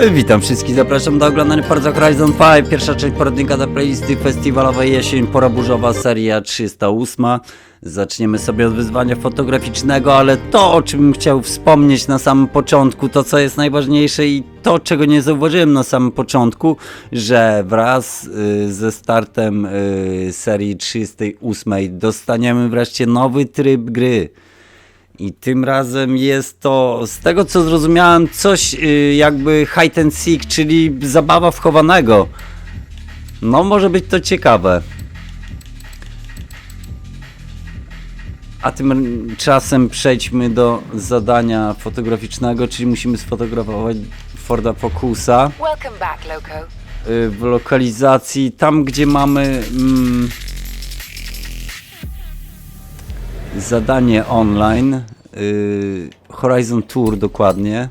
Witam wszystkich, zapraszam do oglądania Forza Horizon 5, pierwsza część poradnika dla playlisty festiwalowej jesień, pora burzowa, seria 308. Zaczniemy sobie od wyzwania fotograficznego, ale to o czym chciał wspomnieć na samym początku, to co jest najważniejsze i to czego nie zauważyłem na samym początku, że wraz y, ze startem y, serii 308 dostaniemy wreszcie nowy tryb gry. I tym razem jest to, z tego co zrozumiałem, coś y, jakby hide and seek, czyli zabawa wchowanego. No, może być to ciekawe. A tymczasem przejdźmy do zadania fotograficznego, czyli musimy sfotografować Forda Focusa Welcome back, Loco. y, w lokalizacji tam, gdzie mamy mm, zadanie online y, Horizon Tour dokładnie.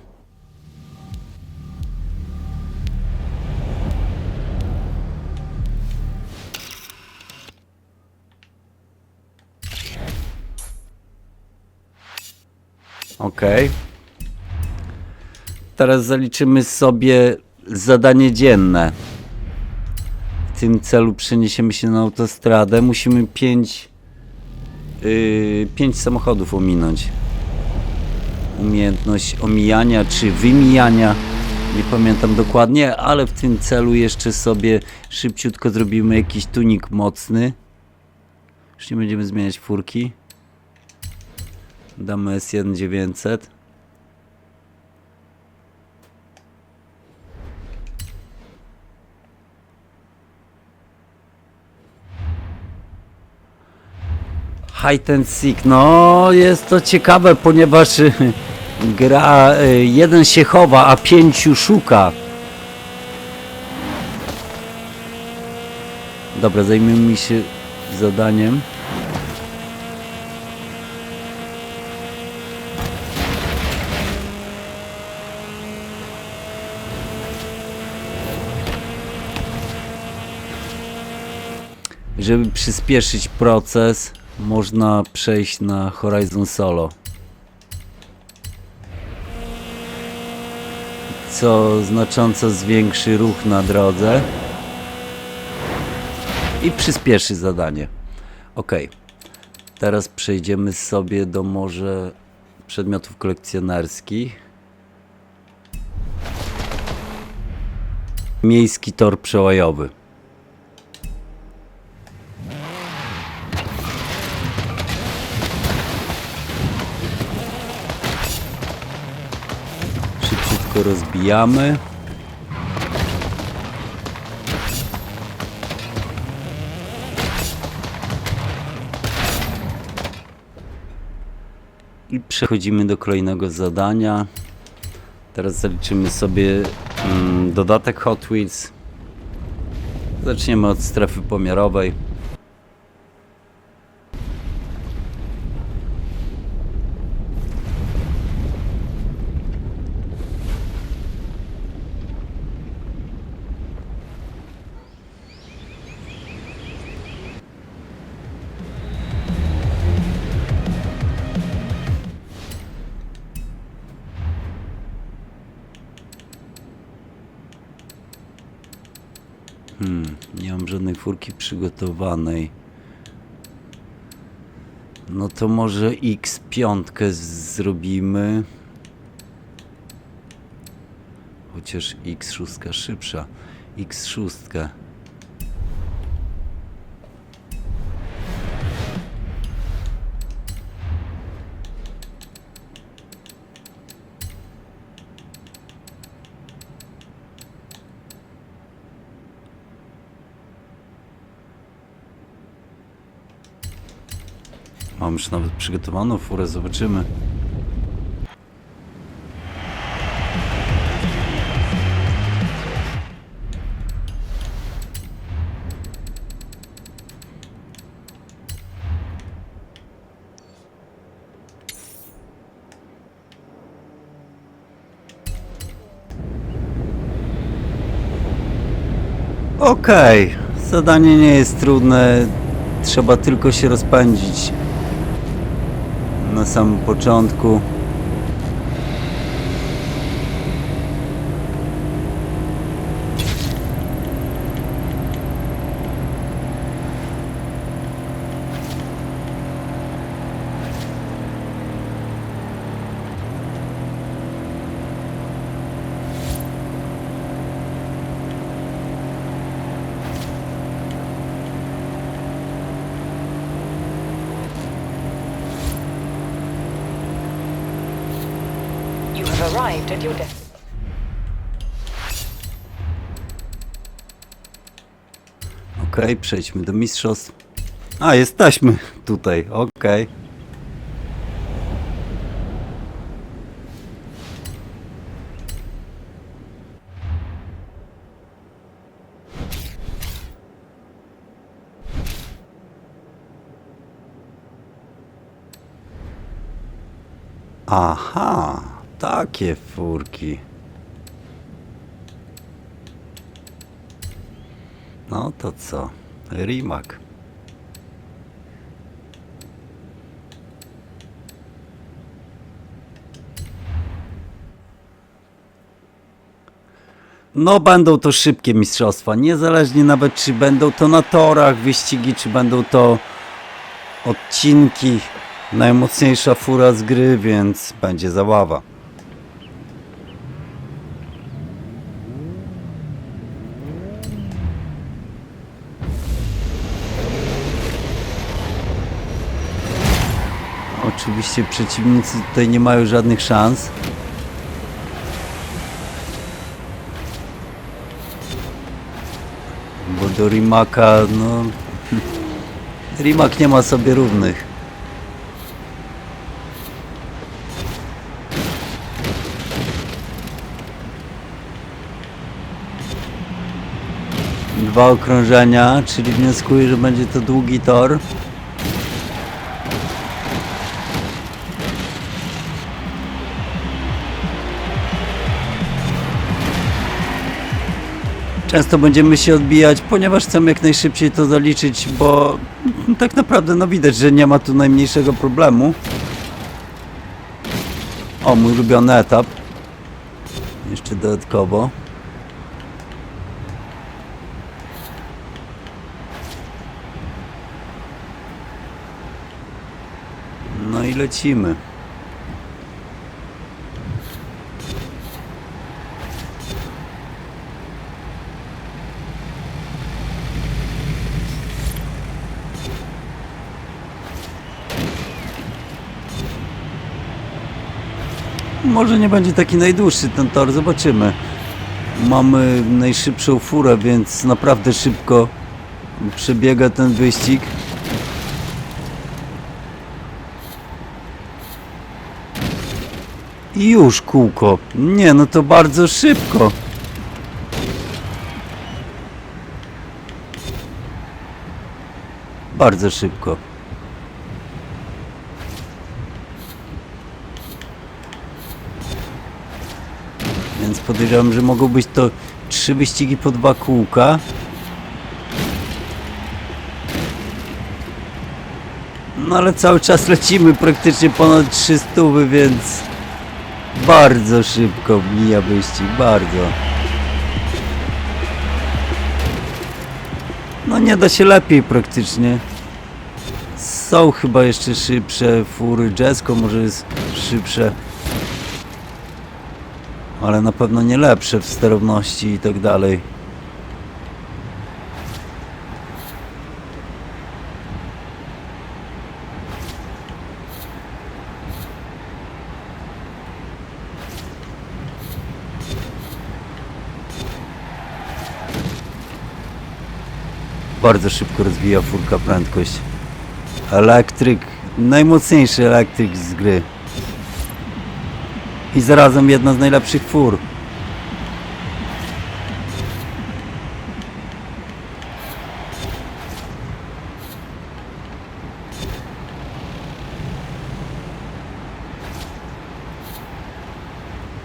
Okej. Teraz zaliczymy sobie zadanie dzienne. W tym celu przeniesiemy się na autostradę. Musimy pięć, yy, pięć samochodów ominąć. Umiejętność omijania czy wymijania. Nie pamiętam dokładnie, ale w tym celu jeszcze sobie szybciutko zrobimy jakiś tunik mocny. Już nie będziemy zmieniać furki. Damy S1900. Hide and Seek, no jest to ciekawe, ponieważ y, gra y, jeden się chowa, a pięciu szuka. Dobra, zajmiemy się zadaniem. Żeby przyspieszyć proces, można przejść na Horizon Solo. Co znacząco zwiększy ruch na drodze i przyspieszy zadanie. Ok. Teraz przejdziemy sobie do może przedmiotów kolekcjonerskich. Miejski tor przełajowy. Szybciutko rozbijamy. I przechodzimy do kolejnego zadania. Teraz zaliczymy sobie mm, dodatek Hot Wheels. Zaczniemy od strefy pomiarowej. Nie mam żadnej furki przygotowanej. No to może X5 z- zrobimy. Chociaż X6 szybsza. X6. Mam już nawet przygotowaną furę, zobaczymy. Okej, zadanie nie jest trudne, trzeba tylko się rozpędzić na samym początku. Okej, przejdźmy do mistrzostw. A, jesteśmy tutaj, okej. Aha, takie furki. No to co? Rimak. No będą to szybkie mistrzostwa, niezależnie nawet czy będą to na torach wyścigi, czy będą to odcinki. Najmocniejsza fura z gry, więc będzie zabawa. Oczywiście przeciwnicy tutaj nie mają żadnych szans. Bo do Rimaka, no... Rimak nie ma sobie równych. Dwa okrążenia, czyli wnioskuję, że będzie to długi tor. Często będziemy się odbijać, ponieważ chcemy jak najszybciej to zaliczyć, bo tak naprawdę no widać, że nie ma tu najmniejszego problemu. O, mój ulubiony etap. Jeszcze dodatkowo. No i lecimy. Może nie będzie taki najdłuższy ten tor, zobaczymy. Mamy najszybszą furę, więc naprawdę szybko przebiega ten wyścig. I już kółko. Nie, no to bardzo szybko. Bardzo szybko. Podejrzewam, że mogą być to trzy wyścigi po dwa kółka. No ale cały czas lecimy praktycznie ponad 300, więc bardzo szybko mija wyścig, bardzo. No nie da się lepiej praktycznie. Są chyba jeszcze szybsze fury, Jesko może jest szybsze. Ale na pewno nie lepsze w sterowności i tak dalej. Bardzo szybko rozwija furka prędkość. Elektryk, najmocniejszy elektryk z gry. I zarazem jedna z najlepszych fur.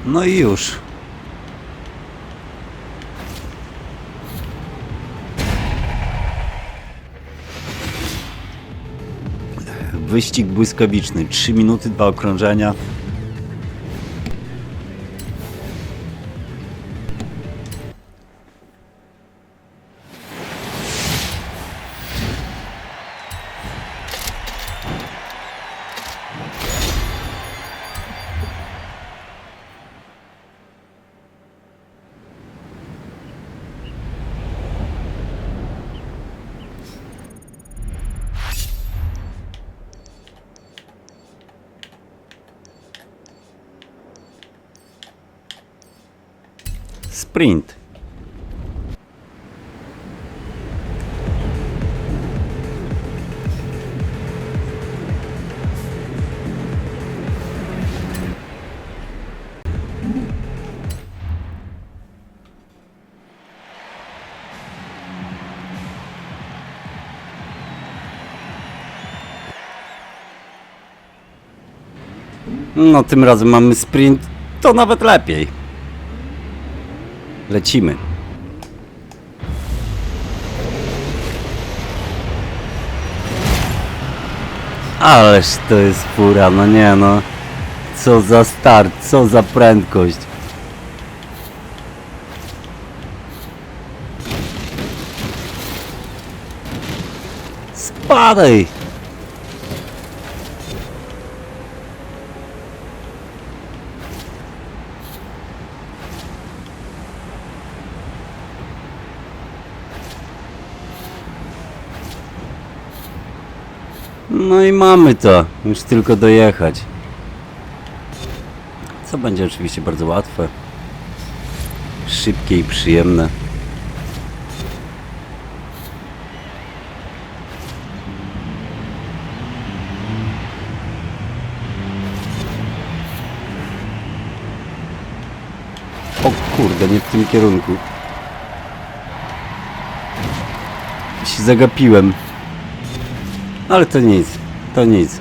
No i już. Wyścig błyskawiczny. 3 minuty, dwa okrążenia. Sprint. No, tym razem mamy sprint, to nawet lepiej. Lecimy. Ależ to jest fura, no nie no. Co za start, co za prędkość. Spadaj! No i mamy to. Już tylko dojechać. Co będzie oczywiście bardzo łatwe. Szybkie i przyjemne. O kurde, nie w tym kierunku. Się zagapiłem. Ale to nic, to nic.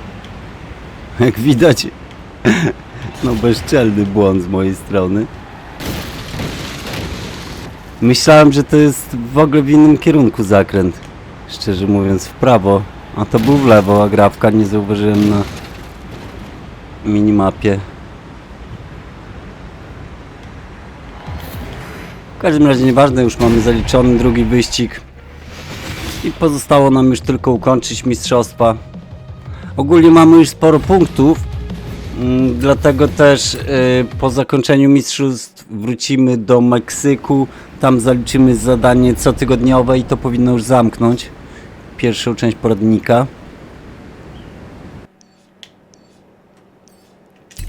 Jak widać, no bezczelny błąd z mojej strony. Myślałem, że to jest w ogóle w innym kierunku zakręt. Szczerze mówiąc, w prawo. A to był w lewo, a grafka nie zauważyłem na minimapie. W każdym razie nieważne, już mamy zaliczony drugi wyścig. I pozostało nam już tylko ukończyć mistrzostwa. Ogólnie mamy już sporo punktów, mm, dlatego też y, po zakończeniu mistrzostw wrócimy do Meksyku. Tam zaliczymy zadanie cotygodniowe i to powinno już zamknąć pierwszą część poradnika.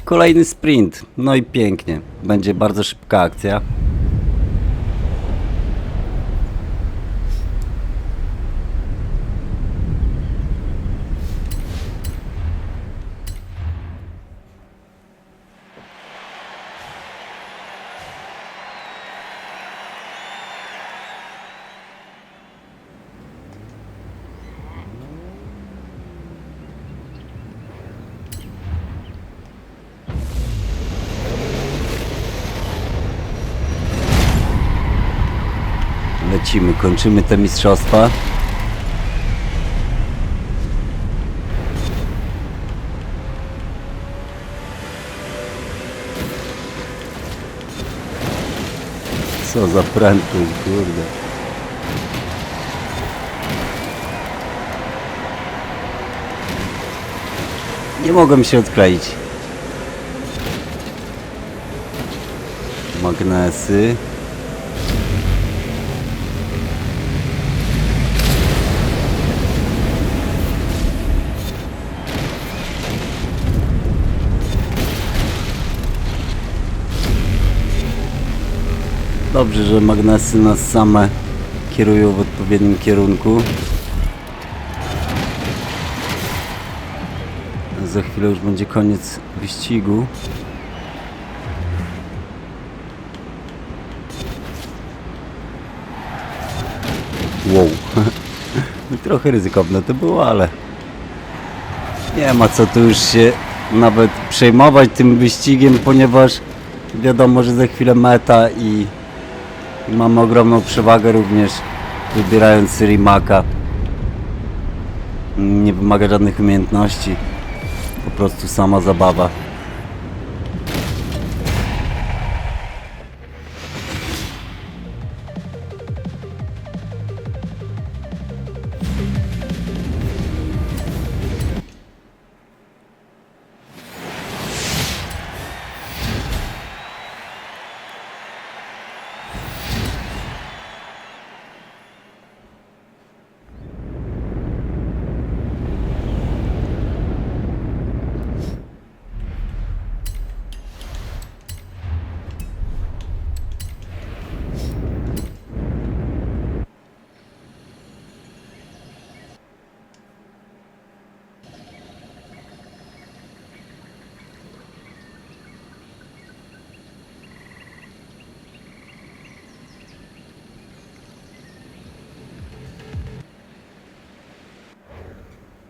Kolejny sprint, no i pięknie. Będzie bardzo szybka akcja. Lecimy, kończymy te mistrzostwa. Co za prędkość, kurde. Nie mogłem się odkleić. Magnesy. Dobrze, że magnesy nas same kierują w odpowiednim kierunku. Za chwilę już będzie koniec wyścigu. Wow. Trochę ryzykowne to było, ale nie ma co tu już się nawet przejmować tym wyścigiem, ponieważ wiadomo, że za chwilę meta i i mamy ogromną przewagę również wybierając Siri Maka. Nie wymaga żadnych umiejętności. Po prostu sama zabawa.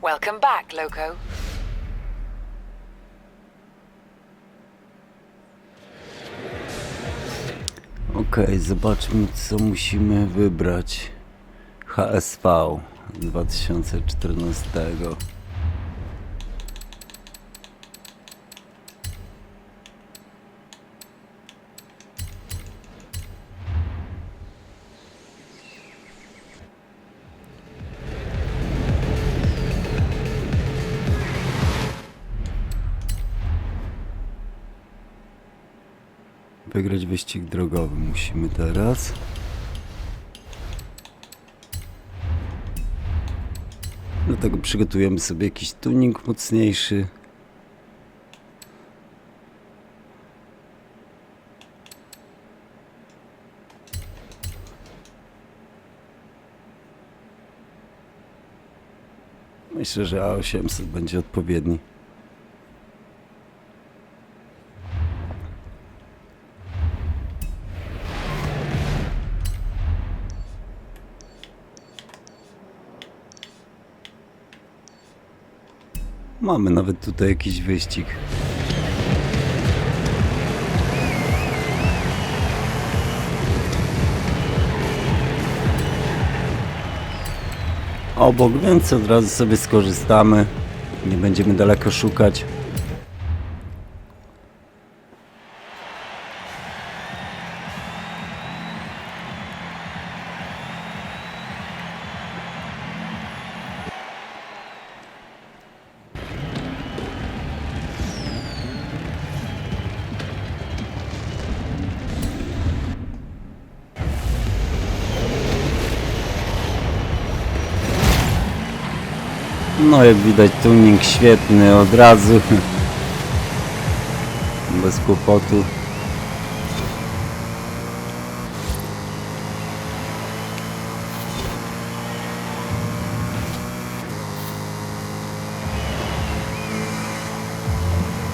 Welcome back, Loco. Zobaczmy co musimy wybrać. HSV 2014. Wygrać wyścig drogowy musimy teraz. Dlatego przygotujemy sobie jakiś tuning mocniejszy. Myślę, że A800 będzie odpowiedni. Mamy nawet tutaj jakiś wyścig. Obok, więc od razu sobie skorzystamy. Nie będziemy daleko szukać. Jak widać tuning świetny od razu. Bez kłopotu.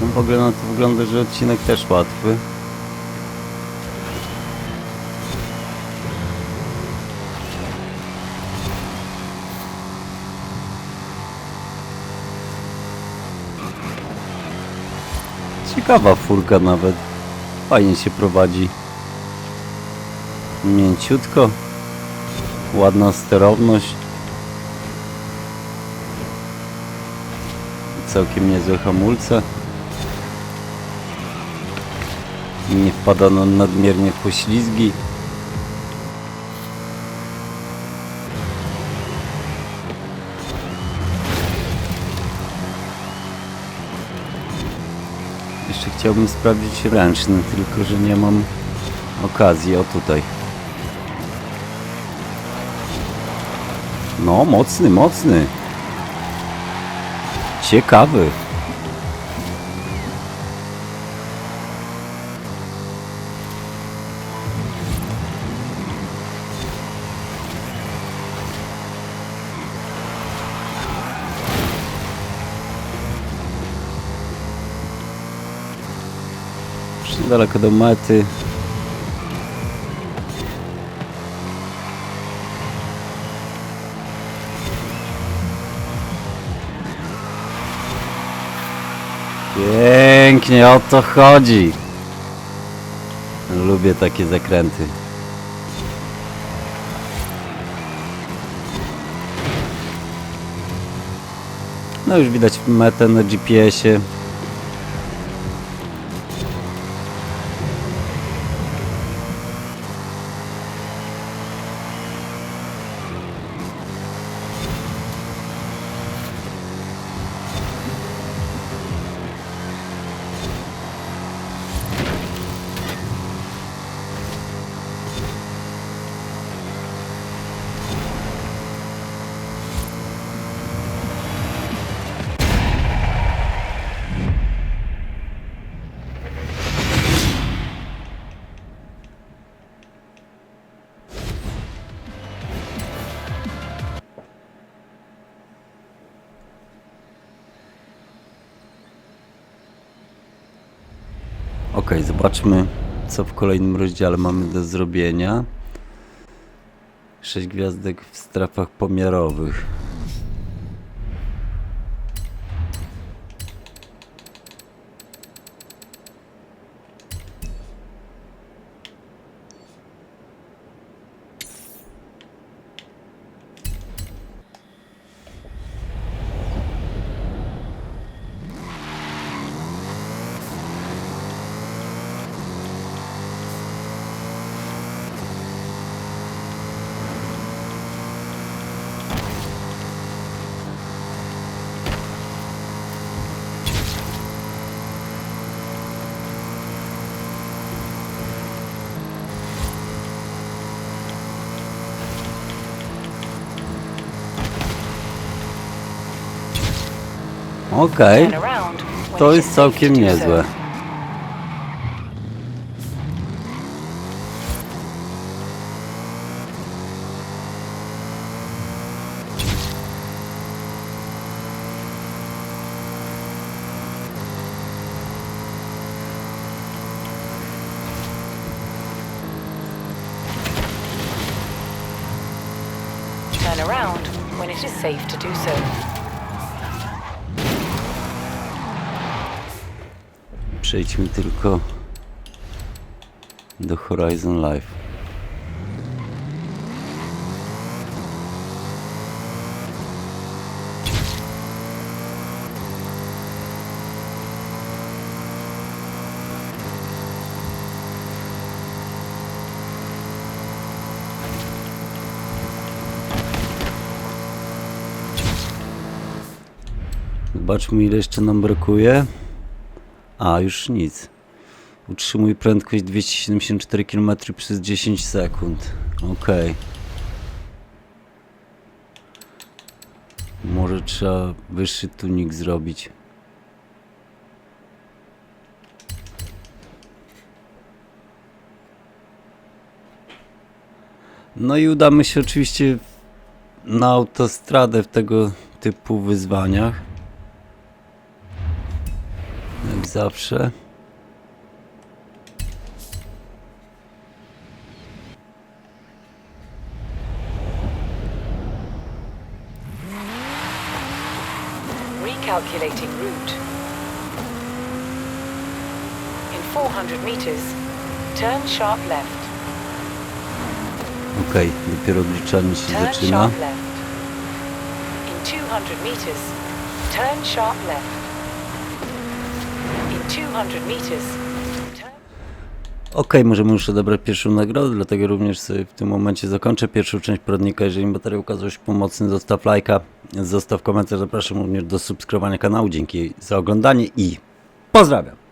No w ogóle na to wygląda, że odcinek też łatwy. Ciekawa furka nawet. Fajnie się prowadzi. Mięciutko. Ładna sterowność. Całkiem niezłe hamulce. Nie wpada na nadmiernie w poślizgi. Chciałbym sprawdzić ręczny, tylko że nie mam okazji. O tutaj. No, mocny, mocny. Ciekawy. Już niedaleko do mety. Pięknie, o to chodzi. Lubię takie zakręty. No już widać metę na GPS-ie. Ok, zobaczmy co w kolejnym rozdziale mamy do zrobienia. 6 gwiazdek w strefach pomiarowych. Okej, when to jest całkiem to do so. niezłe. Turn around when it is safe to do so. Przejdźmy tylko do Horizon Live. Zobaczmy ile jeszcze nam brakuje. A, już nic. Utrzymuj prędkość 274 km przez 10 sekund. Okej. Może trzeba wyższy tunik zrobić. No i udamy się oczywiście na autostradę w tego typu wyzwaniach. Jak zawsze. Recalculating route. In 400 meters, turn sharp left. Okej, dopiero odliczanie się Turn zaczyna. sharp left. In 200 meters, turn sharp left. In 200 meters. Okej, możemy już odebrać pierwszą nagrodę, dlatego również sobie w tym momencie zakończę pierwszą część poradnika. Jeżeli materiał okazał się pomocny, zostaw lajka, zostaw komentarz. Zapraszam również do subskrybowania kanału. Dzięki za oglądanie i pozdrawiam!